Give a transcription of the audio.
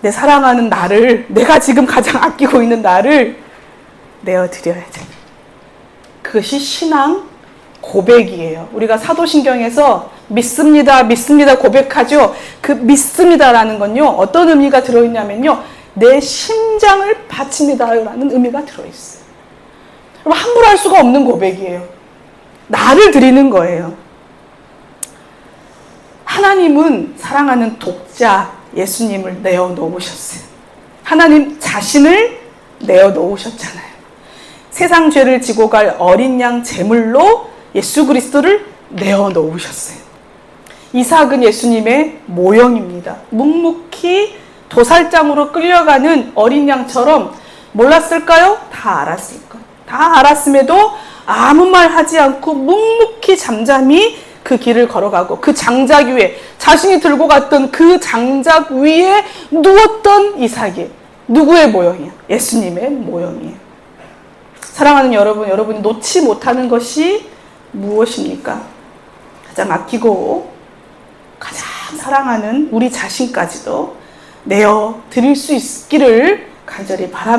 내 사랑하는 나를, 내가 지금 가장 아끼고 있는 나를 내어드려야 돼. 그것이 신앙 고백이에요. 우리가 사도신경에서 믿습니다, 믿습니다 고백하죠. 그 믿습니다라는 건요, 어떤 의미가 들어있냐면요, 내 심장을 바칩니다라는 의미가 들어있어요. 여러분, 함부로 할 수가 없는 고백이에요. 나를 드리는 거예요. 하나님은 사랑하는 독자 예수님을 내어 놓으셨어요. 하나님 자신을 내어 놓으셨잖아요. 세상 죄를 지고 갈 어린 양 제물로 예수 그리스도를 내어 놓으셨어요. 이삭은 예수님의 모형입니다. 묵묵히 도살장으로 끌려가는 어린 양처럼 몰랐을까요? 다 알았을 거예요. 다 알았음에도 아무 말 하지 않고 묵묵히 잠잠히 그 길을 걸어가고 그 장작 위에 자신이 들고 갔던 그 장작 위에 누웠던 이삭이 누구의 모형이야? 예수님의 모형이에요. 사랑하는 여러분, 여러분이 놓지 못하는 것이 무엇입니까? 가장 아끼고 가장 사랑하는 우리 자신까지도 내어 드릴 수 있기를 간절히 바랍니다.